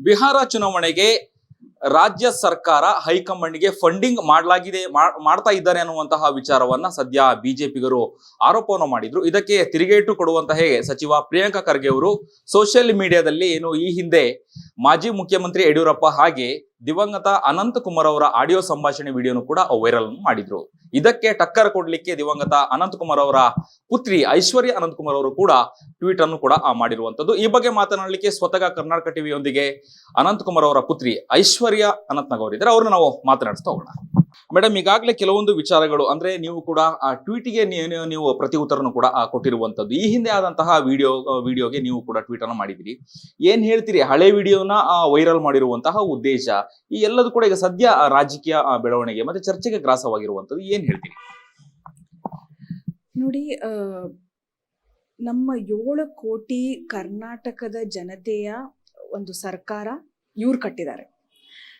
ಬಿಹಾರ ಚುನಾವಣೆಗೆ ರಾಜ್ಯ ಸರ್ಕಾರ ಹೈಕಮಾಂಡ್ಗೆ ಫಂಡಿಂಗ್ ಮಾಡಲಾಗಿದೆ ಮಾಡ್ತಾ ಇದ್ದಾರೆ ಅನ್ನುವಂತಹ ವಿಚಾರವನ್ನ ಸದ್ಯ ಬಿಜೆಪಿಗರು ಆರೋಪವನ್ನು ಮಾಡಿದ್ರು. ಇದಕ್ಕೆ ತಿರುಗೇಟು ಕೊಡುವಂತಹ ಸಚಿವ ಪ್ರಿಯಾಂಕಾ ಖರ್ಗೆ ಅವರು ಸೋಷಿಯಲ್ ಮೀಡಿಯಾದಲ್ಲಿ ಏನು ಈ ಹಿಂದೆ ಮಾಜಿ ಮುಖ್ಯಮಂತ್ರಿ ಯಡಿಯೂರಪ್ಪ ಹಾಗೆ ದಿವಂಗತ ಅನಂತ ಕುಮಾರ್ ಅವರ ಆಡಿಯೋ ಸಂಭಾಷಣೆ ವಿಡಿಯೋನು ಕೂಡ ವೈರಲ್ ಮಾಡಿದ್ರು. ಇದಕ್ಕೆ ಟಕ್ಕರ್ ಕೊಡ್ಲಿಕ್ಕೆ ದಿವಂಗತ ಅನಂತ್ ಕುಮಾರ್ ಅವರ ಪುತ್ರಿ ಐಶ್ವರ್ಯ ಅನಂತ್ ಕುಮಾರ್ ಅವರು ಕೂಡ ಟ್ವೀಟ್ ಅನ್ನು ಕೂಡ ಮಾಡಿರುವಂತದ್ದು. ಈ ಬಗ್ಗೆ ಮಾತನಾಡಲಿಕ್ಕೆ ಸ್ವತಃ ಕರ್ನಾಟಕ ಟಿವಿಯೊಂದಿಗೆ ಅನಂತ್ ಕುಮಾರ್ ಅವರ ಪುತ್ರಿ ಐಶ್ವರ್ಯ ಅನಂತ್ನಗೌರ್ ಇದ್ದಾರೆ ಅವ್ರನ್ನ ನಾವು ಮಾತನಾಡಿಸ್ತಾ ಹೋಗೋಣ. ಮೇಡಮ್, ಈಗಾಗಲೇ ಕೆಲವೊಂದು ವಿಚಾರಗಳು, ಅಂದ್ರೆ ನೀವು ಕೂಡ, ಆ, ಟ್ವೀಟ್ಗೆ ನೀವು ಪ್ರತಿ ಉತ್ತರನು ಕೂಡ ಕೊಟ್ಟಿರುವಂತದ್ದು ಈ ಹಿಂದೆ ಆದಂತಹ ವಿಡಿಯೋ ವಿಡಿಯೋಗೆ ನೀವು ಕೂಡ ಟ್ವೀಟ್ ಅನ್ನು ಮಾಡಿದಿರಿ ಏನ್ ಹೇಳ್ತೀರಿ? ಹಳೆ ವಿಡಿಯೋನ ವೈರಲ್ ಮಾಡಿರುವಂತಹ ಉದ್ದೇಶ, ಈ ಎಲ್ಲದೂ ಕೂಡ ಈಗ ಸದ್ಯ ರಾಜಕೀಯ ಬೆಳವಣಿಗೆ ಮತ್ತೆ ಚರ್ಚೆಗೆ ಗ್ರಾಸವಾಗಿರುವಂತದ್ದು ಏನ್ ಹೇಳ್ತೀರಿ? ನೋಡಿ ನಮ್ಮ ಏಳು ಕೋಟಿ ಕರ್ನಾಟಕದ ಜನತೆಯ ಒಂದು ಸರ್ಕಾರ, ಇವ್ರು ಕಟ್ಟಿದ್ದಾರೆ.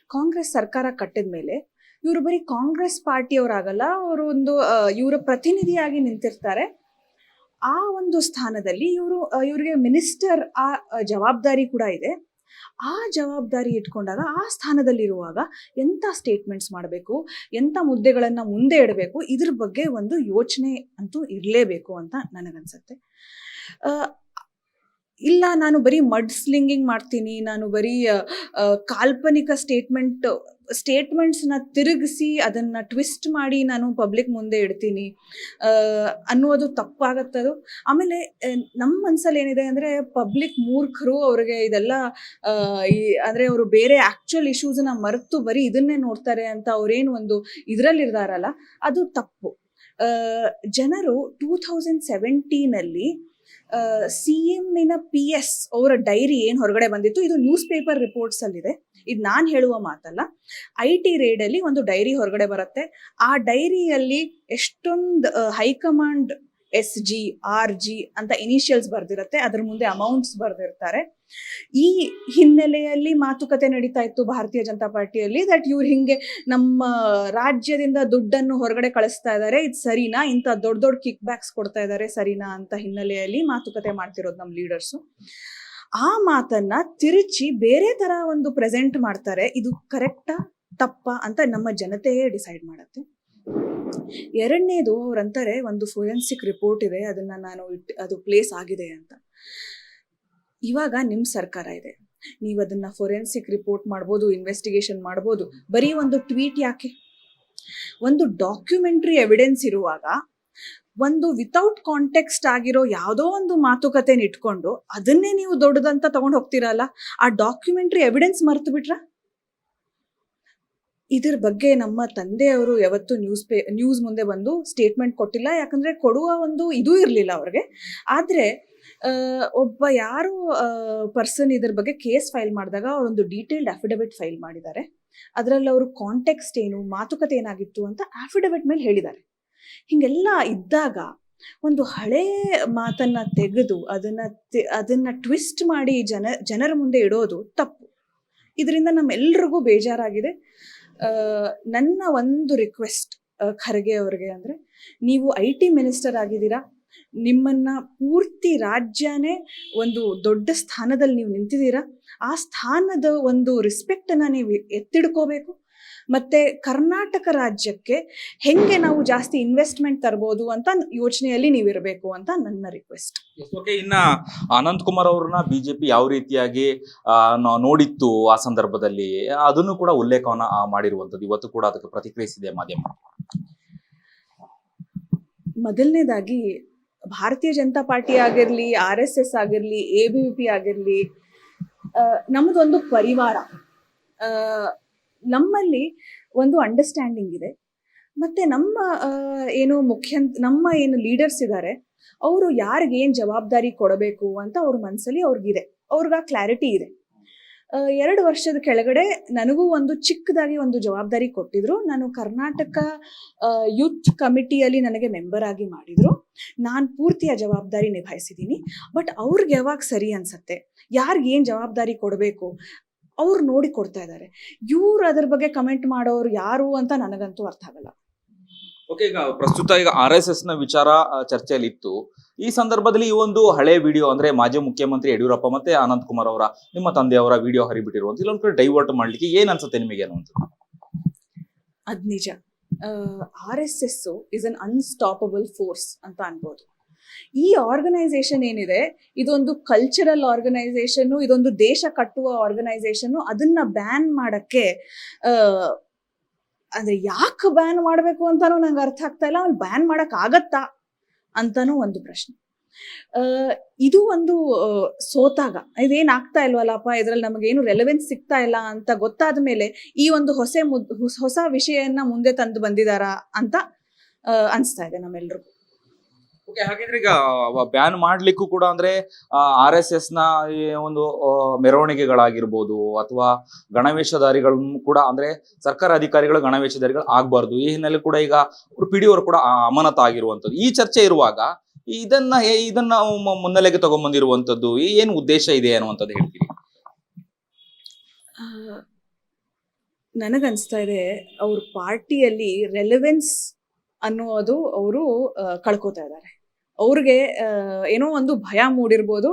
ಕಾಂಗ್ರೆಸ್ ಸರ್ಕಾರ ಕಟ್ಟಿದ ಮೇಲೆ ಇವರು ಬರೀ ಕಾಂಗ್ರೆಸ್ ಪಾರ್ಟಿಯವರಾಗಲ್ಲ, ಅವರು ಒಂದು ಇವರ ಪ್ರತಿನಿಧಿಯಾಗಿ ನಿಂತಿರ್ತಾರೆ. ಆ ಒಂದು ಸ್ಥಾನದಲ್ಲಿ ಇವರು ಇವರಿಗೆ ಮಿನಿಸ್ಟರ್, ಆ ಜವಾಬ್ದಾರಿ ಕೂಡ ಇದೆ. ಆ ಜವಾಬ್ದಾರಿ ಇಟ್ಕೊಂಡಾಗ, ಆ ಸ್ಥಾನದಲ್ಲಿರುವಾಗ ಎಂಥ ಸ್ಟೇಟ್ಮೆಂಟ್ಸ್ ಮಾಡಬೇಕು ಎಂಥ ಮುದ್ದೆಗಳನ್ನು ಮುಂದೆ ಇಡಬೇಕು, ಇದ್ರ ಬಗ್ಗೆ ಒಂದು ಯೋಚನೆ ಅಂತೂ ಇರಲೇಬೇಕು ಅಂತ ನನಗನ್ಸುತ್ತೆ. ಇಲ್ಲ, ನಾನು ಬರೀ ಮಡ್ ಸ್ಲಿಂಗಿಂಗ್ ಮಾಡ್ತೀನಿ, ನಾನು ಬರೀ ಕಾಲ್ಪನಿಕ ಸ್ಟೇಟ್ಮೆಂಟ್ ಸ್ಟೇಟ್ಮೆಂಟ್ಸ್ನ ತಿರುಗಿಸಿ ಅದನ್ನು ಟ್ವಿಸ್ಟ್ ಮಾಡಿ ನಾನು ಪಬ್ಲಿಕ್ ಮುಂದೆ ಇಡ್ತೀನಿ. ಅನ್ನೋದು ತಪ್ಪಾಗತ್ತದು. ಆಮೇಲೆ ನಮ್ಮ ಮನಸ್ಸಲ್ಲಿ ಏನಿದೆ ಅಂದರೆ ಪಬ್ಲಿಕ್ ಮೂರ್ಖರು ಅವ್ರಿಗೆ ಇದೆಲ್ಲ ಈ, ಅಂದರೆ ಅವರು ಬೇರೆ ಆ್ಯಕ್ಚುಯಲ್ ಇಶ್ಯೂಸನ್ನ ಮರೆತು ಬರೀ ಇದನ್ನೇ ನೋಡ್ತಾರೆ ಅಂತ ಅವ್ರೇನು ಒಂದು ಇದರಲ್ಲಿರ್ದಾರಲ್ಲ, ಅದು ತಪ್ಪು. ಜನರು ಟೂ ಥೌಸಂಡ್ ಸೆವೆಂಟೀನಲ್ಲಿ ಸಿ ಎಮ್ನ ಪಿ ಎಸ್ ಅವರ ಡೈರಿ ಏನು ಹೊರಗಡೆ ಬಂದಿತ್ತು, ಇದು ನ್ಯೂಸ್ ಪೇಪರ್ ರಿಪೋರ್ಟ್ಸ್ ಅಲ್ಲಿದೆ. ಇದು ನಾನು ಹೇಳುವ ಮಾತಲ್ಲ ಐ ಟಿ ರೇಡಲ್ಲಿ ಒಂದು ಡೈರಿ ಹೊರಗಡೆ ಬರುತ್ತೆ. ಆ ಡೈರಿಯಲ್ಲಿ ಎಷ್ಟೊಂದು high command S G R G ಅಂತ ಇನಿಷಿಯಲ್ಸ್ ಬರ್ದಿರುತ್ತೆ. ಅದ್ರ ಮುಂದೆ ಅಮೌಂಟ್ಸ್ ಬರ್ದಿರ್ತಾರೆ. ಈ ಹಿನ್ನೆಲೆಯಲ್ಲಿ ಮಾತುಕತೆ ನಡೀತಾ ಇತ್ತು ಭಾರತೀಯ ಜನತಾ ಪಾರ್ಟಿಯಲ್ಲಿ ದಟ್ ಇವ್ರು ಹಿಂಗೆ ನಮ್ಮ ರಾಜ್ಯದಿಂದ ದುಡ್ಡನ್ನು ಹೊರಗಡೆ ಕಳಿಸ್ತಾ ಇದ್ದಾರೆ ಇದು ಸರಿನಾ? ಇಂಥ ದೊಡ್ಡ ದೊಡ್ಡ ಕಿಕ್ ಬ್ಯಾಕ್ಸ್ ಕೊಡ್ತಾ ಇದ್ದಾರೆ ಸರಿನಾ? ಅಂತ ಹಿನ್ನೆಲೆಯಲ್ಲಿ ಮಾತುಕತೆ ಮಾಡ್ತಿರೋದು ನಮ್ಮ ಲೀಡರ್ಸು ಆ ಮಾತನ್ನ ತಿರುಚಿ ಬೇರೆ ತರ ಒಂದು ಪ್ರೆಸೆಂಟ್ ಮಾಡ್ತಾರೆ. ಇದು ಕರೆಕ್ಟಾ ತಪ್ಪಾ ಅಂತ ನಮ್ಮ ಜನತೆಯೇ ಡಿಸೈಡ್ ಮಾಡುತ್ತೆ. ಎರಡನೇದು ಅವ್ರಂತಾರೆ, ಒಂದು ಫೋರೆನ್ಸಿಕ್ ರಿಪೋರ್ಟ್ ಇದೆ, ಅದನ್ನ ನಾನು ಇಟ್, ಅದು ಪ್ಲೇಸ್ ಆಗಿದೆ ಅಂತ. ಇವಾಗ ನಿಮ್ಮ ಸರ್ಕಾರ ಇದೆ. ನೀವು ಅದನ್ನ ಫೋರೆನ್ಸಿಕ್ ರಿಪೋರ್ಟ್ ಮಾಡ್ಬೋದು ಇನ್ವೆಸ್ಟಿಗೇಷನ್ ಮಾಡ್ಬೋದು, ಬರೀ ಒಂದು ಟ್ವೀಟ್ ಯಾಕೆ? ಒಂದು ಡಾಕ್ಯುಮೆಂಟ್ರಿ ಎವಿಡೆನ್ಸ್ ಇರುವಾಗ ಒಂದು ವಿತೌಟ್ ಕಾಂಟೆಕ್ಸ್ಟ್ ಆಗಿರೋ ಯಾವುದೋ ಒಂದು ಮಾತುಕತೆನ ಇಟ್ಕೊಂಡು ಅದನ್ನೇ ನೀವು ದೊಡ್ಡದಂತ ತಗೊಂಡು ಹೋಗ್ತೀರಲ್ಲ? ಆ ಡಾಕ್ಯುಮೆಂಟ್ರಿ ಎವಿಡೆನ್ಸ್ ಮರೆತು ಬಿಟ್ರ? ಇದ್ರ ಬಗ್ಗೆ ನಮ್ಮ ತಂದೆಯವರು ಯಾವತ್ತು ನ್ಯೂಸ್ ಪೇ ನ್ಯೂಸ್ ಮುಂದೆ ಬಂದು ಸ್ಟೇಟ್ಮೆಂಟ್ ಕೊಟ್ಟಿಲ್ಲ. ಯಾಕಂದ್ರೆ ಕೊಡುವ ಒಂದು ಇದು ಇರಲಿಲ್ಲ ಅವ್ರಿಗೆ. ಆದ್ರೆ ಒಬ್ಬ ಯಾರು ಪರ್ಸನ್ ಇದ್ರ ಬಗ್ಗೆ ಕೇಸ್ ಫೈಲ್ ಮಾಡಿದಾಗ ಅವರೊಂದು ಡೀಟೇಲ್ಡ್ ಅಫಿಡವಿಟ್ ಫೈಲ್ ಮಾಡಿದ್ದಾರೆ. ಅದರಲ್ಲಿ ಅವರು ಕಾಂಟೆಕ್ಸ್ಟ್ ಏನು, ಮಾತುಕತೆ ಏನಾಗಿತ್ತು ಅಂತ ಆಫಿಡವಿಟ್ ಮೇಲೆ ಹೇಳಿದ್ದಾರೆ. ಹಿಂಗೆಲ್ಲ ಇದ್ದಾಗ ಒಂದು ಹಳೆ ಮಾತನ್ನ ತೆಗೆದು ಅದನ್ನ ಅದನ್ನ ಟ್ವಿಸ್ಟ್ ಮಾಡಿ ಜನ, ಜನರ ಮುಂದೆ ಇಡೋದು ತಪ್ಪು. ಇದರಿಂದ ನಮ್ಮೆಲ್ರಿಗೂ ಬೇಜಾರಾಗಿದೆ. ನನ್ನ ಒಂದು ರಿಕ್ವೆಸ್ಟ್ ಖರ್ಗೆ ಅವ್ರಿಗೆ ಅಂದ್ರೆ, ನೀವು ಐ ಟಿ ಮಿನಿಸ್ಟರ್ ಆಗಿದ್ದೀರಾ? ನಿಮ್ಮನ್ನ ಪೂರ್ತಿ ರಾಜ್ಯನೇ ಒಂದು ದೊಡ್ಡ ಸ್ಥಾನದಲ್ಲಿ ನೀವು ನಿಂತಿದ್ದೀರಾ? ಆ ಸ್ಥಾನದ ಒಂದು ರೆಸ್ಪೆಕ್ಟ್ ಅನ್ನ ನೀವು ಎತ್ತಿಡ್ಕೋಬೇಕು? ಮತ್ತೆ ಕರ್ನಾಟಕ ರಾಜ್ಯಕ್ಕೆ ಹೆಂಗೆ ನಾವು ಜಾಸ್ತಿ ಇನ್ವೆಸ್ಟ್ಮೆಂಟ್ ತರ್ಬೋದು ಅಂತ ಯೋಚನೆಯಲ್ಲಿ ನೀವಿರಬೇಕು ಅಂತ ನನ್ನ ರಿಕ್ವೆಸ್ಟ್ ಓಕೆ ಇನ್ನ ಅನಂತ್ ಕುಮಾರ್ ಅವ್ರನ್ನ ಬಿಜೆಪಿ ಯಾವ ರೀತಿಯಾಗಿ ನೋಡಿತ್ತು ಆ ಸಂದರ್ಭದಲ್ಲಿ ಅದನ್ನು ಕೂಡ ಉಲ್ಲೇಖವನ್ನ ಮಾಡಿರುವಂತದ್ದು ಇವತ್ತು ಕೂಡ ಅದಕ್ಕೆ ಪ್ರತಿಕ್ರಿಯಿಸಿದೆ ಮಾಧ್ಯಮ. ಮೊದಲನೇದಾಗಿ ಭಾರತೀಯ ಜನತಾ ಪಾರ್ಟಿ ಆಗಿರಲಿ ಆರ್ ಎಸ್ ಎಸ್ ಆಗಿರಲಿ ಎ ಬಿ ಪಿ ಆಗಿರಲಿ ನಮ್ಮದೊಂದು ಪರಿವಾರ. ಆ, ನಮ್ಮಲ್ಲಿ ಒಂದು ಅಂಡರ್ಸ್ಟ್ಯಾಂಡಿಂಗ್ ಇದೆ. ಮತ್ತೆ ನಮ್ಮ ಏನು ಮುಖ್ಯ, ನಮ್ಮ ಏನು ಲೀಡರ್ಸ್ ಇದ್ದಾರೆ ಅವರು ಯಾರಿಗೆ ಏನು ಜವಾಬ್ದಾರಿ ಕೊಡಬೇಕು ಅಂತ ಅವ್ರ ಮನಸ್ಸಲ್ಲಿ ಅವ್ರಿಗಿದೆ. ಅವ್ರಿಗೆ ಆ ಕ್ಲಾರಿಟಿ ಇದೆ. ಎರಡು ವರ್ಷದ ಕೆಳಗಡೆ ನನಗೂ ಒಂದು ಚಿಕ್ಕದಾಗಿ ಒಂದು ಜವಾಬ್ದಾರಿ ಕೊಟ್ಟಿದ್ರು. ನಾನು ಕರ್ನಾಟಕ ಯೂತ್ ಕಮಿಟಿಯಲ್ಲಿ ನನಗೆ ಮೆಂಬರ್ ಆಗಿ ಮಾಡಿದ್ರು. ನಾನು ಪೂರ್ತಿಯ ಜವಾಬ್ದಾರಿ ನಿಭಾಯಿಸಿದ್ದೀನಿ ಬಟ್ ಅವ್ರಿಗೆ ಯಾವಾಗ ಸರಿ ಅನ್ಸತ್ತೆ? ಯಾರಿಗೇನು ಜವಾಬ್ದಾರಿ ಕೊಡಬೇಕು? ಅವ್ರು ನೋಡಿ ಕೊಡ್ತಾ ಇದ್ದಾರೆ ಇವ್ರು ಅದ್ರ ಬಗ್ಗೆ ಕಮೆಂಟ್ ಮಾಡೋರು ಯಾರು ಅಂತ ನನಗಂತೂ ಅರ್ಥ ಆಗಲ್ಲ. ಓಕೆ ಈಗ ಪ್ರಸ್ತುತ ಈಗ ಆರ್ ಎಸ್ ಎಸ್ನ ವಿಚಾರ ಚರ್ಚೆಯಲ್ಲಿ ಇತ್ತು ಈ ಸಂದರ್ಭದಲ್ಲಿ ಈ ಒಂದು ಹಳೆ ವಿಡಿಯೋ ಅಂದ್ರೆ ಮಾಜಿ ಮುಖ್ಯಮಂತ್ರಿ ಯಡಿಯೂರಪ್ಪ ಮತ್ತೆ ಅನಂತ್ ಕುಮಾರ್ ಅವರ ನಿಮ್ಮ ತಂದೆಯವರ ವಿಡಿಯೋ ಹರಿಬಿಟ್ಟಿರುವಂತ ಇಲ್ಲೊಂದ್ ಕಡೆ ಡೈವರ್ಟ್ ಮಾಡ್ಲಿಕ್ಕೆ ಏನ್ ಅನ್ಸುತ್ತೆ ನಿಮಗೆ ಅದ್ ನಿಜ. R S S is un unstoppable force ಅಂತ ಅನ್ಬೋದು. ಈ ಆರ್ಗನೈಸೇಷನ್ ಏನಿದೆ, ಇದೊಂದು ಕಲ್ಚರಲ್ ಆರ್ಗನೈಸೇಷನ್ ಇದೊಂದು ದೇಶ ಕಟ್ಟುವ ಆರ್ಗನೈಸೇಷನ್ ಅದನ್ನ ಬ್ಯಾನ್ ಮಾಡಕ್ಕೆ ಅಂದ್ರೆ ಯಾಕೆ ಬ್ಯಾನ್ ಮಾಡಬೇಕು ಅಂತಾನೂ ನಂಗೆ ಅರ್ಥ ಆಗ್ತಾ ಇಲ್ಲ ಅಲ್ಲಿ ಬ್ಯಾನ್ ಮಾಡಕ್ ಆಗತ್ತಾ ಅಂತಾನೂ ಒಂದು ಪ್ರಶ್ನೆ. ಇದು ಒಂದು ಸೋತಾಗ. ಇದೇನ್ ಆಗ್ತಾ ಇಲ್ವಲ್ಲಪ್ಪ, ಇದ್ರಲ್ಲಿ ನಮಗೇನು ರೆಲೆವೆನ್ಸ್ ಸಿಗ್ತಾ ಇಲ್ಲ ಅಂತ ಗೊತ್ತಾದ ಮೇಲೆ ಈ ಒಂದು ಹೊಸ ಮುದ್ ಹೊಸ- ವಿಷಯನ್ನ ಮುಂದೆ ತಂದು ಬಂದಿದಾರಾ ಅಂತ ಅನ್ಸ್ತಾ ಇದೆ ನಮ್ಮೆಲ್ರಿಗೂ. ಓಕೆ ಹಾಗಿದ್ರೆ ಈಗ ಬ್ಯಾನ್ ಮಾಡ್ಲಿಕ್ಕೂ ಕೂಡ ಅಂದ್ರೆ ಆರ್ ಎಸ್ ಎಸ್ನ ಒಂದು ಮೆರವಣಿಗೆಗಳಾಗಿರ್ಬೋದು ಅಥವಾ ಗಣವೇಶಧಾರಿಗಳನ್ನು ಕೂಡ ಅಂದ್ರೆ ಸರ್ಕಾರ ಅಧಿಕಾರಿಗಳು ಗಣವೇಶಧಾರಿಗಳು ಆಗ್ಬಾರ್ದು. ಈ ಹಿನ್ನೆಲೆ ಕೂಡ ಈಗ ಪಿ ಡಿ ಕೂಡ ಅಮಾನತ ಆಗಿರುವಂತದ್ದು ಈ ಚರ್ಚೆ ಇರುವಾಗ ಇದನ್ನ ಇದನ್ನ ಮುನ್ನೆಲೆಗೆ ತಗೊಂಡ್ಬಂದಿರುವಂತದ್ದು ಏನು ಉದ್ದೇಶ ಇದೆ ಅನ್ನುವಂಥದ್ದು ಹೇಳ್ತೀವಿ ನನಗನ್ಸ್ತಾ ಇದೆ ಅವ್ರ ಪಾರ್ಟಿಯಲ್ಲಿ ರೆಲೆವೆನ್ಸ್ ಅನ್ನೋದು ಅವರು ಕಳ್ಕೊತಾ ಇದ್ದಾರೆ. ಅವ್ರಿಗೆ ಏನೋ ಒಂದು ಭಯ ಮೂಡಿರ್ಬೋದು.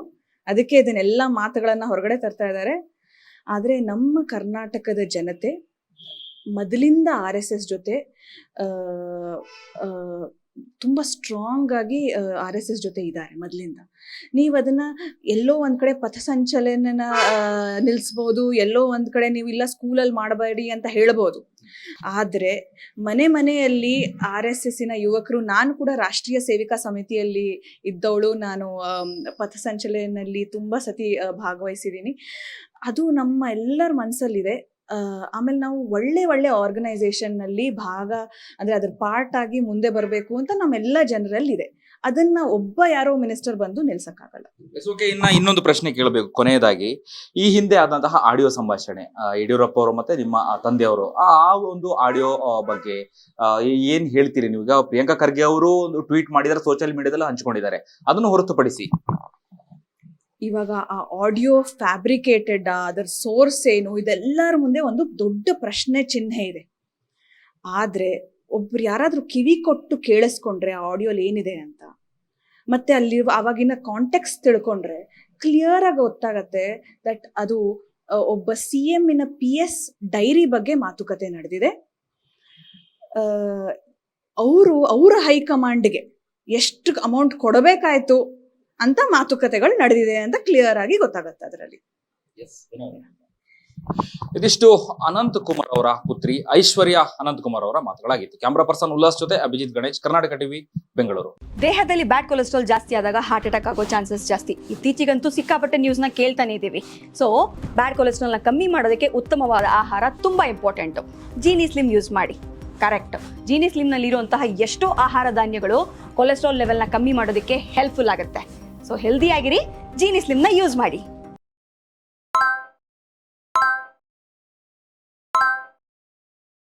ಅದಕ್ಕೆ ಇದನ್ನೆಲ್ಲ ಮಾತುಗಳನ್ನ ಹೊರಗಡೆ ತರ್ತಾ ಇದ್ದಾರೆ. ಆದರೆ ನಮ್ಮ ಕರ್ನಾಟಕದ ಜನತೆ, ಮೊದಲಿಂದ ಆರ್ ಎಸ್ ಎಸ್ ಜೊತೆ ತುಂಬ ಸ್ಟ್ರಾಂಗ್ ಆಗಿ ಆರ್ ಎಸ್ ಎಸ್ ಜೊತೆ ಇದ್ದಾರೆ ಮೊದಲಿಂದ. ನೀವು ಅದನ್ನ ಎಲ್ಲೋ ಒಂದ್ ಕಡೆ ಪಥಸಂಚಲನ ನಿಲ್ಲಿಸ್ಬೋದು ಎಲ್ಲೋ ಒಂದ್ ಕಡೆ ನೀವು ಇಲ್ಲ ಸ್ಕೂಲಲ್ಲಿ ಮಾಡಬೇಡಿ ಅಂತ ಹೇಳ್ಬೋದು. ಆದ್ರೆ ಮನೆ ಮನೆಯಲ್ಲಿ ಆರ್ ಎಸ್ ಎಸ್ಸಿನ ಯುವಕರು, ನಾನು ಕೂಡ ರಾಷ್ಟ್ರೀಯ ಸೇವಿಕಾ ಸಮಿತಿಯಲ್ಲಿ ಇದ್ದವಳು. ನಾನು ಪಥಸಂಚಲನಲ್ಲಿ ತುಂಬಾ ಸತಿ ಭಾಗವಹಿಸಿದ್ದೀನಿ. ಅದು ನಮ್ಮ ಎಲ್ಲರ ಮನಸ್ಸಲ್ಲಿದೆ ಆಮೇಲೆ ನಾವು ಒಳ್ಳೆ ಒಳ್ಳೆ ಆರ್ಗನೈಸೇಷನ್ನಲ್ಲಿ ಭಾಗ, ಅಂದ್ರೆ ಅದ್ರ ಪಾರ್ಟ್ ಆಗಿ ಮುಂದೆ ಬರಬೇಕು ಅಂತ ನಮ್ಮೆಲ್ಲ ಜನರಲ್ಲಿ ಇದೆ ಅದನ್ನ ಒಬ್ಬ ಯಾರೋ ಮಿನಿಸ್ಟರ್ ಬಂದು ನಿಲ್ಸಕ್ಕಾಗಲ್ಲ. ಓಕೆ ಇನ್ನ ಇನ್ನೊಂದು ಪ್ರಶ್ನೆ ಕೇಳಬೇಕು ಕೊನೆಯದಾಗಿ. ಈ ಹಿಂದೆ ಆದಂತಹ ಆಡಿಯೋ ಸಂಭಾಷಣೆ ಯಡಿಯೂರಪ್ಪ ಅವರು ಮತ್ತೆ ನಿಮ್ಮ ತಂದೆಯವರು, ಆ ಒಂದು ಆಡಿಯೋ ಬಗ್ಗೆ ಏನ್ ಹೇಳ್ತೀರಿ ನೀವು? ಈಗ ಪ್ರಿಯಾಂಕಾ ಖರ್ಗೆ ಅವರು ಒಂದು ಟ್ವೀಟ್ ಮಾಡಿದ್ದಾರೆ ಸೋಷಿಯಲ್ ಮೀಡಿಯಾದಲ್ಲಿ ಹಂಚ್ಕೊಂಡಿದ್ದಾರೆ. ಅದನ್ನು ಹೊರತುಪಡಿಸಿ. ಇವಾಗ ಆ ಆಡಿಯೋ ಫ್ಯಾಬ್ರಿಕೇಟೆಡ್ ಅದರ ಸೋರ್ಸ್ ಏನು, ಇದೆಲ್ಲರ ಮುಂದೆ ಒಂದು ದೊಡ್ಡ ಪ್ರಶ್ನೆ ಚಿಹ್ನೆ ಇದೆ. ಆದ್ರೆ ಒಬ್ರು ಯಾರಾದರೂ ಕಿವಿ ಕೊಟ್ಟು ಕೇಳಿಸ್ಕೊಂಡ್ರೆ ಆ ಆಡಿಯೋಲಿ ಏನಿದೆ ಅಂತ, ಮತ್ತೆ ಅಲ್ಲಿ ಅವಾಗಿನ ಕಾಂಟೆಕ್ಸ್ ತಿಳ್ಕೊಂಡ್ರೆ ಕ್ಲಿಯರ್ ಆಗಿ ಗೊತ್ತಾಗತ್ತೆ ದಟ್ ಅದು ಒಬ್ಬ ಸಿ ಇನ ಪಿ ಎಸ್ ಡೈರಿ ಬಗ್ಗೆ ಮಾತುಕತೆ ನಡೆದಿದೆ. ಅವರು, ಅವರ ಹೈಕಮಾಂಡ್ಗೆ ಎಷ್ಟು ಅಮೌಂಟ್ ಕೊಡಬೇಕಾಯ್ತು? ಅಂತ ಮಾತುಕತೆಗಳು ನಡೆದಿದೆ ಅಂತ ಕ್ಲಿಯರ್ ಆಗಿ ಗೊತ್ತಾಗುತ್ತೆ ಅದರಲ್ಲಿ. ಇದಿಷ್ಟು ಅನಂತ್ ಕುಮಾರ್ ಅವರ ಪುತ್ರಿ ಐಶ್ವರ್ಯ ಅನಂತ್ ಕುಮಾರ್ ಅವರ ಮಾತುಗಳಾಗಿತ್ತು. ಕ್ಯಾಮ್ರಾ ಪರ್ಸನ್ ಉಲ್ಲಾಸ್ ಜೊತೆ ಅಭಿಜಿತ್ ಗಣೇಶ್ ಕರ್ನಾಟಕ ಟಿವಿ ಬೆಂಗಳೂರು ದೇಹದಲ್ಲಿ ಬ್ಯಾಡ್ ಕೊಲೆಸ್ಟ್ರಾಲ್ ಜಾಸ್ತಿ ಆದಾಗ ಹಾರ್ಟ್ ಅಟ್ಯಾಕ್ ಆಗೋ ಚಾನ್ಸಸ್ ಜಾಸ್ತಿ. ಇತ್ತೀಚೆಗಂತೂ ಸಿಕ್ಕಾಪಟ್ಟೆ ನ್ಯೂಸ್ನ ಕೇಳ್ತಾನೆ ಇದ್ದೀವಿ. ಸೊ ಬ್ಯಾಡ್ ಕೊಲೆಸ್ಟ್ರಾಲ್ನ ಕಮ್ಮಿ ಮಾಡೋದಕ್ಕೆ ಉತ್ತಮವಾದ ಆಹಾರ ತುಂಬಾ ಇಂಪಾರ್ಟೆಂಟ್ ಜೀನಿ ಸ್ಲಿಮ್ ಯೂಸ್ ಮಾಡಿ. ಕರೆಕ್ಟ್ ಜೀನಿ ಸ್ಲಿಮ್ನಲ್ಲಿ ಇರುವಂತಹ ಎಷ್ಟೋ ಆಹಾರ ಧಾನ್ಯಗಳು ಕೊಲೆಸ್ಟ್ರಾಲ್ ಲೆವೆಲ್ನ ಕಮ್ಮಿ ಮಾಡೋದಕ್ಕೆ ಹೆಲ್ಪ್ಫುಲ್ ಆಗುತ್ತೆ. ಸೊ ಹೆಲ್ದಿ ಆಗಿರಿ ಜೀನಿ ಸ್ಲಿಮ್ನ ಯೂಸ್ ಮಾಡಿ.